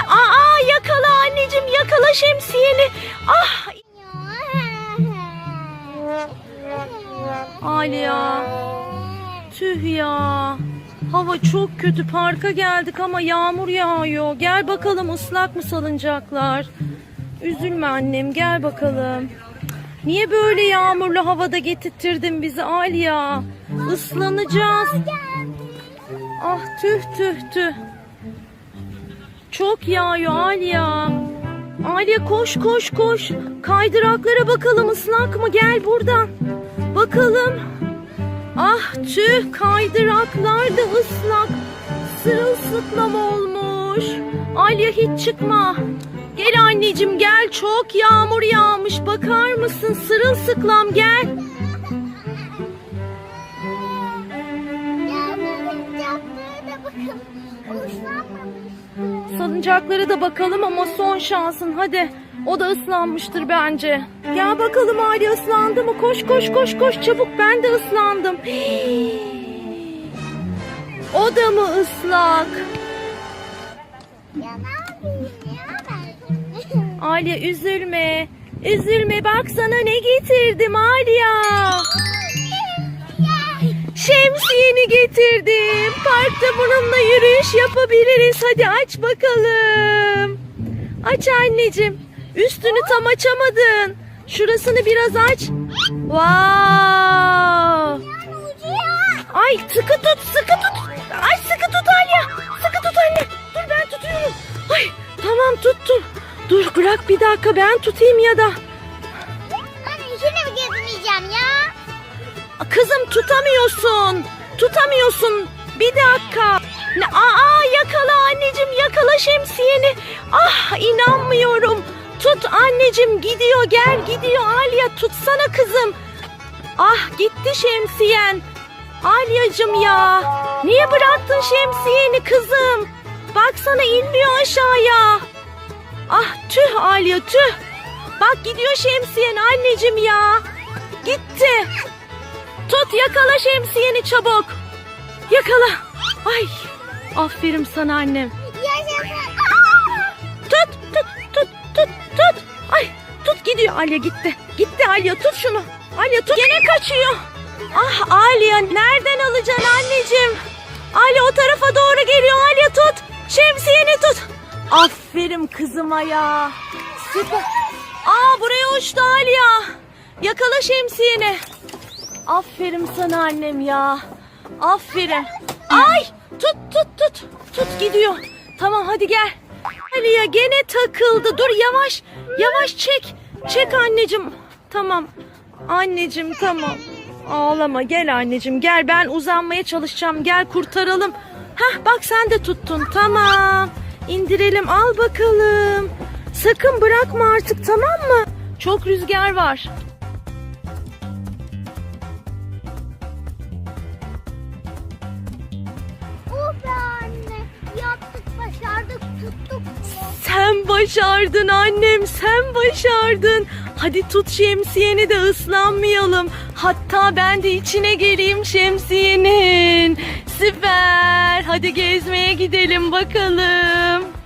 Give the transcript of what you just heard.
Aa yakala anneciğim yakala şemsiyeni. Ah Aliya. Tüh ya. Hava çok kötü. Parka geldik ama yağmur yağıyor. Gel bakalım ıslak mı salıncaklar? Üzülme annem gel bakalım. Niye böyle yağmurlu havada getirttirdin bizi Aliya? Islanacağız. Ah tüh tüh tüh. Çok yağıyor Aliya. Aliye koş koş koş. Kaydıraklara bakalım ıslak mı? Gel buradan. Bakalım. Ah tüh kaydıraklar da ıslak. Sırılsıklam olmuş. Aliye hiç çıkma. Gel anneciğim gel çok yağmur yağmış. Bakar mısın sırılsıklam gel. Salıncaklara da bakalım ama son şansın hadi. O da ıslanmıştır bence. Gel bakalım Ali ıslandı mı? Koş koş koş koş çabuk ben de ıslandım. O da mı ıslak? Aliye üzülme. Üzülme bak sana ne getirdim Aliya. Şemsiyeni getirdim. Parkta bununla yürüyüş yapabiliriz. Hadi aç bakalım. Aç anneciğim. Üstünü tam açamadın. Şurasını biraz aç. Wow. Ay sıkı tut sıkı tut. Ay sıkı tut Alya. Sıkı tut anne. Dur ben tutuyorum. Ay tamam tuttum. Dur bırak bir dakika ben tutayım ya da. Kızım tutamıyorsun. Tutamıyorsun. Bir dakika. Aa yakala anneciğim yakala şemsiyeni. Ah inanmıyorum. Tut anneciğim gidiyor gel gidiyor Alya tutsana kızım. Ah gitti şemsiyen. Alyacım ya. Niye bıraktın şemsiyeni kızım? Baksana inmiyor aşağıya. Ah tüh Alya tüh. Bak gidiyor şemsiyen anneciğim ya. Gitti. Tut yakala şemsiyeni çabuk. Yakala. Ay aferin sana annem. Tut tut tut tut tut. Ay tut gidiyor Alya gitti. Gitti Alya tut şunu. Alya tut. Gene kaçıyor. Ah Alya nereden alacaksın anneciğim? Alya o tarafa doğru geliyor Alya tut. Şemsiyeni tut. Aferin kızıma ya. Süper. Aa buraya uçtu Alya. Yakala şemsiyeni. Aferin sana annem ya. Aferin. Ay tut tut tut. Tut gidiyor. Tamam hadi gel. Aliye gene takıldı. Dur yavaş. Yavaş çek. Çek anneciğim. Tamam. Anneciğim tamam. Ağlama gel anneciğim gel ben uzanmaya çalışacağım. Gel kurtaralım. Hah bak sen de tuttun. Tamam. İndirelim al bakalım. Sakın bırakma artık tamam mı? Çok rüzgar var. Başardın annem, sen başardın. Hadi tut şemsiyeni de ıslanmayalım. Hatta ben de içine geleyim şemsiyenin. Süper. Hadi gezmeye gidelim bakalım.